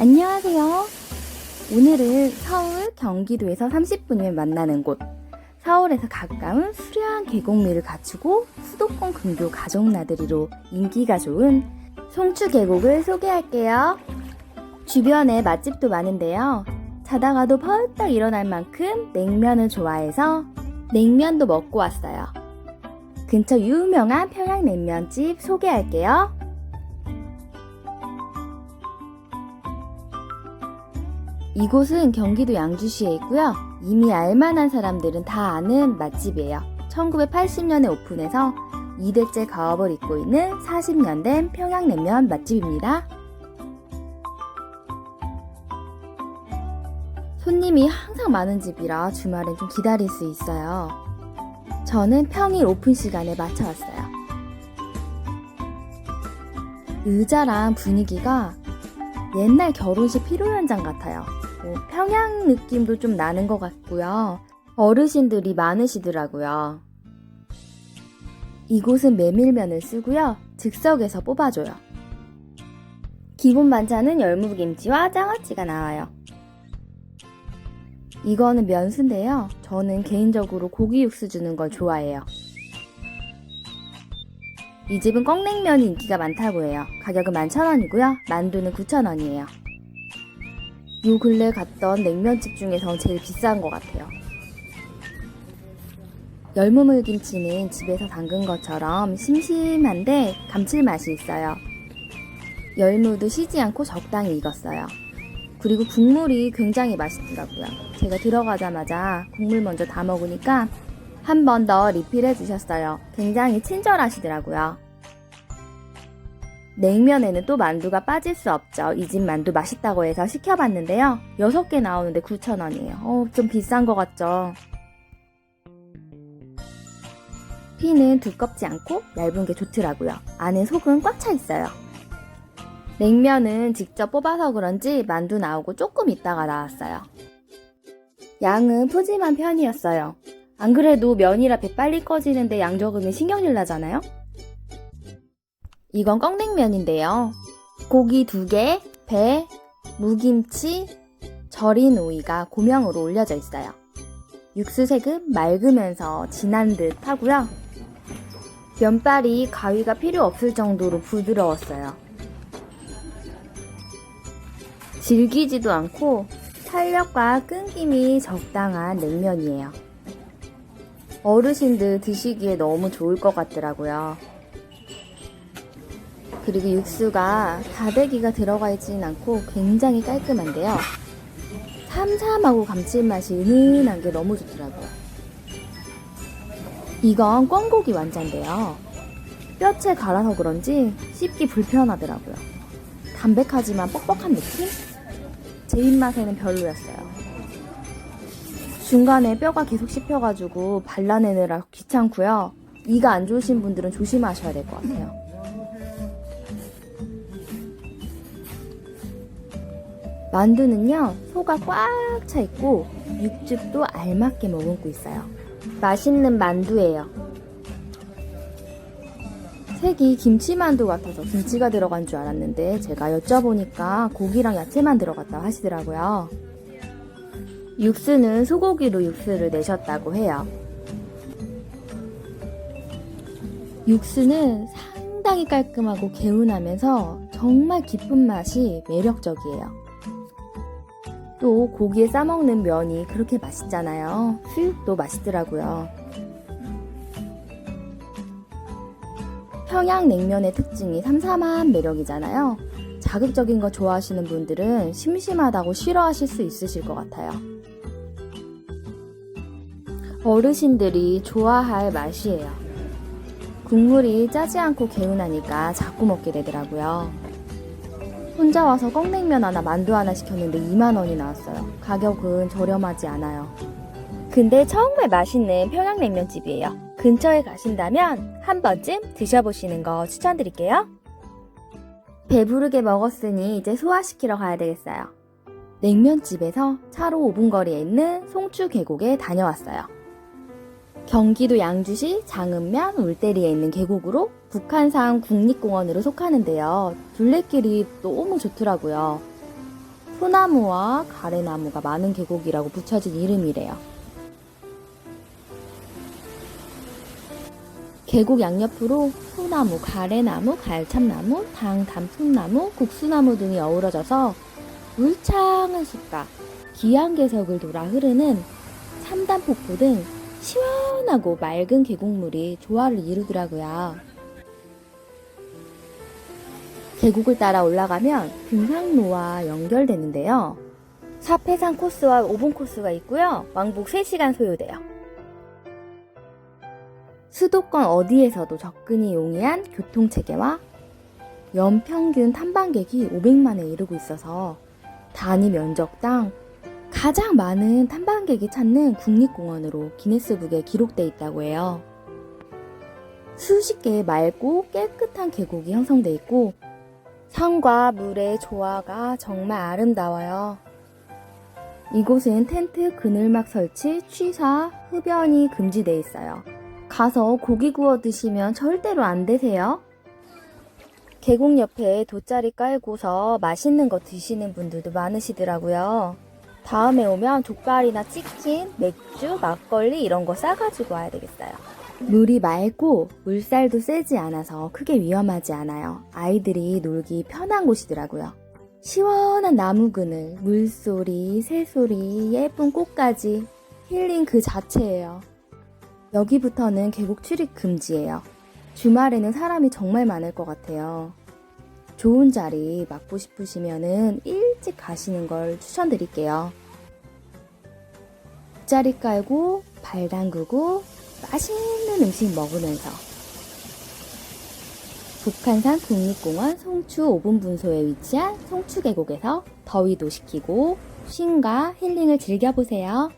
안녕하세요. 오늘은 서울 경기도에서 30분이면 만나는 곳. 서울에서 가까운 수려한 계곡미를 갖추고 수도권 근교 가족 나들이로 인기가 좋은 송추 계곡을 소개할게요. 주변에 맛집도 많은데요. 자다가도 벌떡 일어날 만큼 냉면을 좋아해서 냉면도 먹고 왔어요. 근처 유명한 평양냉면집 소개할게요. 이곳은 경기도 양주시에 있고요. 이미 알만한 사람들은 다 아는 맛집이에요. 1980년에 오픈해서 2대째 가업을 잇고 있는 40년 된 평양냉면 맛집입니다. 손님이 항상 많은 집이라 주말엔 좀 기다릴 수 있어요. 저는 평일 오픈 시간에 맞춰 왔어요. 의자랑 분위기가 옛날 결혼식 피로 현장 같아요. 뭐 평양 느낌도 좀 나는 것 같고요. 어르신들이 많으시더라고요. 이곳은 메밀면을 쓰고요. 즉석에서 뽑아줘요. 기본 반찬은 열무김치와 장아찌가 나와요. 이거는 면수인데요. 저는 개인적으로 고기 육수 주는 걸 좋아해요. 이 집은 꽁냉면이 인기가 많다고 해요. 가격은 11,000원이고요. 만두는 9,000원이에요. 요 근래 갔던 냉면집 중에서 제일 비싼 것 같아요. 열무물 김치는 집에서 담근 것처럼 심심한데 감칠맛이 있어요. 열무도 쉬지 않고 적당히 익었어요. 그리고 국물이 굉장히 맛있더라고요. 제가 들어가자마자 국물 먼저 다 먹으니까 한 번 더 리필해 주셨어요. 굉장히 친절하시더라고요. 냉면에는 또 만두가 빠질 수 없죠. 이 집 만두 맛있다고 해서 시켜봤는데요. 6개 나오는데 9,000원이에요. 어, 좀 비싼 것 같죠? 피는 두껍지 않고 얇은 게 좋더라고요. 안에 속은 꽉 차 있어요. 냉면은 직접 뽑아서 그런지 만두 나오고 조금 있다가 나왔어요. 양은 푸짐한 편이었어요. 안 그래도 면이라 배 빨리 꺼지는데 양 적으면 신경질 나잖아요? 이건 꺽냉면인데요. 고기 두 개, 배, 무김치, 절인 오이가 고명으로 올려져 있어요. 육수색은 맑으면서 진한 듯 하고요. 면발이 가위가 필요 없을 정도로 부드러웠어요. 질기지도 않고 탄력과 끊김이 적당한 냉면이에요. 어르신들 드시기에 너무 좋을 것 같더라고요. 그리고 육수가 다대기가 들어가 있지는 않고 굉장히 깔끔한데요. 삼삼하고 감칠맛이 은은한 게 너무 좋더라고요. 이건 꿩고기 완자인데요. 뼈채 갈아서 그런지 씹기 불편하더라고요. 담백하지만 뻑뻑한 느낌? 제 입맛에는 별로였어요. 중간에 뼈가 계속 씹혀가지고 발라내느라 귀찮고요. 이가 안 좋으신 분들은 조심하셔야 될 것 같아요. 만두는요, 소가 꽉 차 있고 육즙도 알맞게 머금고 있어요. 맛있는 만두예요. 색이 김치만두 같아서 김치가 들어간 줄 알았는데 제가 여쭤보니까 고기랑 야채만 들어갔다고 하시더라고요. 육수는 소고기로 육수를 내셨다고 해요. 육수는 상당히 깔끔하고 개운하면서 정말 깊은 맛이 매력적이에요. 또 고기에 싸먹는 면이 그렇게 맛있잖아요. 수육도 맛있더라고요. 평양냉면의 특징이 삼삼한 매력이잖아요. 자극적인 거 좋아하시는 분들은 심심하다고 싫어하실 수 있으실 것 같아요. 어르신들이 좋아할 맛이에요. 국물이 짜지 않고 개운하니까 자꾸 먹게 되더라고요. 혼자 와서 꺽냉면 하나, 만두 하나 시켰는데 2만원이 나왔어요. 가격은 저렴하지 않아요. 근데 정말 맛있는 평양냉면집이에요. 근처에 가신다면 한 번쯤 드셔보시는 거 추천드릴게요. 배부르게 먹었으니 이제 소화시키러 가야 되겠어요. 냉면집에서 차로 5분 거리에 있는 송추 계곡에 다녀왔어요. 경기도 양주시 장읍면 울대리에 있는 계곡으로 북한산 국립공원으로 속하는데요. 둘레길이 너무 좋더라고요. 소나무와 가래나무가 많은 계곡이라고 붙여진 이름이래요. 계곡 양옆으로 소나무, 가래나무, 갈참나무, 당, 단풍나무, 국수나무 등이 어우러져서 울창한 숲과 기암괴석을 돌아 흐르는 삼단폭포 등 시원 하고 맑은 계곡물이 조화를 이루더라고요. 계곡을 따라 올라가면 등산로와 연결되는데요. 사패산 코스와 5분 코스가 있고요. 왕복 3시간 소요돼요. 수도권 어디에서도 접근이 용이한 교통체계와 연평균 탐방객이 500만에 이르고 있어서 단위 면적당 가장 많은 탐방객이 찾는 국립공원으로 기네스북에 기록돼 있다고 해요. 수십 개의 맑고 깨끗한 계곡이 형성돼 있고 산과 물의 조화가 정말 아름다워요. 이곳은 텐트, 그늘막 설치, 취사, 흡연이 금지돼 있어요. 가서 고기 구워 드시면 절대로 안 되세요. 계곡 옆에 돗자리 깔고서 맛있는 거 드시는 분들도 많으시더라고요. 다음에 오면 족발이나 치킨, 맥주, 막걸리 이런 거 싸가지고 와야 되겠어요. 물이 맑고 물살도 세지 않아서 크게 위험하지 않아요. 아이들이 놀기 편한 곳이더라고요. 시원한 나무 그늘, 물소리, 새소리, 예쁜 꽃까지 힐링 그 자체예요. 여기부터는 계곡 출입 금지예요. 주말에는 사람이 정말 많을 것 같아요. 좋은 자리 맡고 싶으시면은 일찍 가시는 걸 추천드릴게요. 자리 깔고 발 담그고 맛있는 음식 먹으면서 북한산 국립공원 송추 5분 분소에 위치한 송추 계곡에서 더위도 식히고 쉼과 힐링을 즐겨보세요.